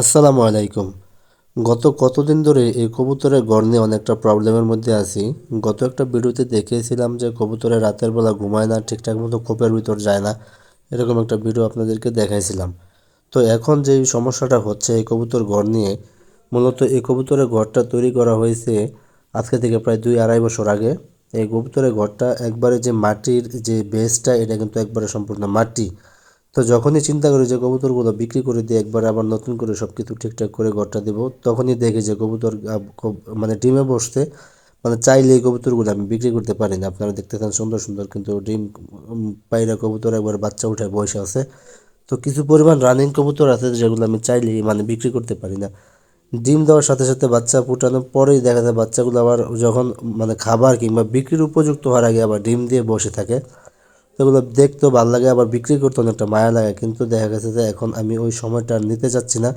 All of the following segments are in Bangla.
আসসালামু আলাইকুম। গত কতদিন ধরে এই কবুতরের ঘর নিয়ে অনেকটা প্রবলেমের মধ্যে আছি। গত একটা ভিডিওতে দেখিয়েছিলাম যে কবুতরে রাতের বেলা ঘুমায় না, ঠিকঠাক মতো খোপের ভিতর যায় না, এরকম একটা ভিডিও আপনাদেরকে দেখাইছিলাম। তো এখন যে সমস্যাটা হচ্ছে এই কবুতর ঘর নিয়ে, মূলত এই কবুতরের ঘরটা তৈরি করা হয়েছে আজকে থেকে প্রায় দুই আড়াই বছর আগে। এই কবুতরের ঘরটা একবারে যে মাটির যে বেসটা এটা কিন্তু একবারে সম্পূর্ণ মাটি। তো যখনই চিন্তা করি যে কবুতরগুলো বিক্রি করে দিয়ে একবার আবার নতুন করে সব কিছু ঠিকঠাক করে ঘরটা দেবো, তখনই দেখি যে কবুতর মানে ডিমে বসতে মানে চাইলে এই কবুতরগুলো আমি বিক্রি করতে পারি না। আপনারা দেখতে দেখতেছেন সুন্দর সুন্দর কিন্তু ডিম পায়রা কবুতর একবার বাচ্চা উঠে বসে আছে। তো কিছু পরিমাণ রানিং কবুতর আছে যেগুলো আমি চাইলেই মানে বিক্রি করতে পারি না। ডিম দেওয়ার সাথে সাথে বাচ্চা ফুটানোর পরেই দেখা যায় বাচ্চাগুলো আবার যখন মানে খাবার কিংবা বিক্রির উপযুক্ত হওয়ার আগে আবার ডিম দিয়ে বসে থাকে। এগুলো দেখতেও ভালো লাগে, আবার বিক্রি করতে, অনেকটা মায়া লাগে। কিন্তু দেখা গেছে যে, এখন আমি ওই সময়টা নিতে চাচ্ছি না।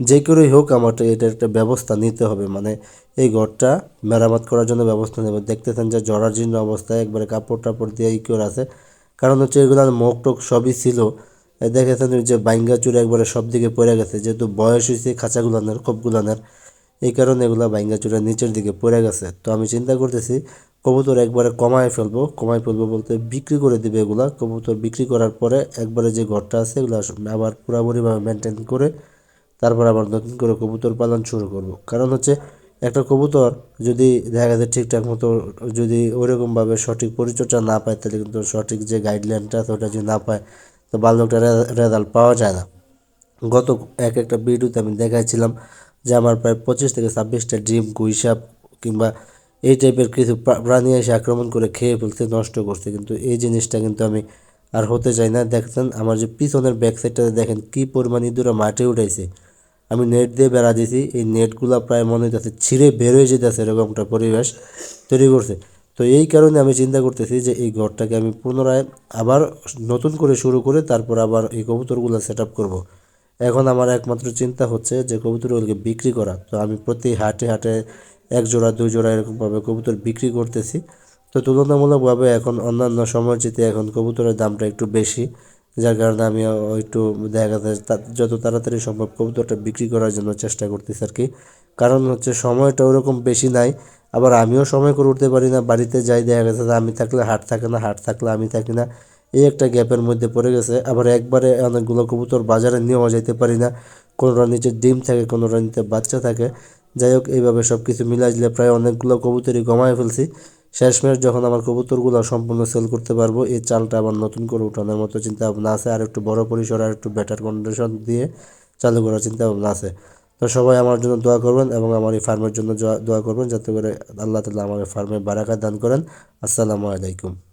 যে করেই হোক, আমার তো এটার একটা ব্যবস্থা নিতে হবে। মানে এই ঘরটা মেরামত করার জন্য ব্যবস্থা নেবে। দেখতেছেন যে, জরাজীর্ণ অবস্থায় একবারে কাপড় টাপড় দিয়ে ই করে আছে। কারণ হচ্ছে এগুলোর মুখ টুক সবই ছিল। দেখেছেন যে বাইঙ্গা চুরে একবারে সব দিকে পড়ে গেছে। যেহেতু বয়স হয়েছে খাঁচাগুলানের, খোপগুলানের, এই কারণে এগুলা বাইঙ্গা চুরা নিচের দিকে পড়ে গেছে। তো আমি চিন্তা করতেছি কবুতর একবারে কমায় ফেলব কমায় ফেলব বলতে বিক্রি করে দিবে এগুলা। কবুতর বিক্রি করার পরে একবারে যে ঘরটা আছে এগুলো আবার পুরোপুরিভাবে মেনটেন করে তারপর আবার নতুন করে কবুতর পালন শুরু করব। কারণ হচ্ছে একটা কবুতর যদি দেখা যায় ঠিকঠাক মতো যদি ওইরকমভাবে সঠিক পরিচর্যা না পায়, তাহলে কিন্তু সঠিক যে গাইডলাইনটা আছে ওটা যদি না পায়, তো ভালো একটা রেজাল্ট পাওয়া যায় না। গত এক একটা ভিডিওতে আমি দেখাইছিলাম যে আমার প্রায় পঁচিশ থেকে ছাব্বিশটা ডিম গুইসাপ কিংবা এই টাইপের কিছু প্রাণী এসে আক্রমণ করে খেয়ে ফেলছে, নষ্ট করছে। কিন্তু এই জিনিসটা কিন্তু আমি আর হতে চাই না। দেখছেন, আমার যে পিছনের ব্যাক সাইডটাতে দেখেন কী পরিমাণ ইঁদুরা মাঠে উঠেছে আমি নেট দিয়ে বেড়া দিছি, এই নেটগুলো প্রায় মনে হইতেছে ছিঁড়ে বের হয়ে যেতেছে এরকম একটা পরিবেশ তৈরি করছে। তো এই কারণে আমি চিন্তা করতেছি যে এই ঘরটাকে আমি পুনরায় আবার নতুন করে শুরু করে তারপর আবার এই কবুতরগুলো সেট আপ করব। এখন আমার একমাত্র চিন্তা হচ্ছে যে কবুতরগুলোকে বিক্রি করা। তো আমি প্রতি হাটে হাটে এক জোড়া, দুই জোড়া এরকমভাবে কবুতর বিক্রি করতেছি। তো তুলনামূলকভাবে এখন অন্যান্য সময়ের যেতে এখন কবুতরের দামটা একটু বেশি, যার কারণে আমি একটু দেখা যাচ্ছে যত তাড়াতাড়ি সম্ভব কবুতরটা বিক্রি করার জন্য চেষ্টা করতেছি আর কি। কারণ হচ্ছে সময়টা ওরকম বেশি নাই, আবার আমিও সময় করে উঠতে পারি না, বাড়িতে যাই দেখা গেছে আমি থাকলে হাট থাকে না, হাট থাকলে আমি থাকি না, এই একটা গ্যাপের মধ্যে পড়ে গেছে। আবার একবারে অনেকগুলো কবুতর বাজারে নিয়েও যেতে পারি না কোনোটা নিচে ডিম থাকে কোনোটা নিচে বাচ্চা থাকে। যাই হোক এইভাবে সব কিছু দিলে প্রায় অনেকগুলো কবুতরই কমায় ফেলছি। শেষমেশ যখন আমার কবুতরগুলো সম্পূর্ণ সেল করতে পারব, এই চালটা আবার নতুন করে উঠানোর মতো চিন্তা ভাবনা আছে। আর একটু বড় পরিসর আর একটু বেটার কন্ডিশন দিয়ে চালু করার চিন্তা ভাবনা আছে। তো সবাই আমার জন্য দোয়া করবেন এবং আমার এই ফার্মের জন্য দোয়া করবেন, যাতে করে আল্লাহ তালা আমার ফার্মে বারাকা দান করেন। আসসালামু আলাইকুম।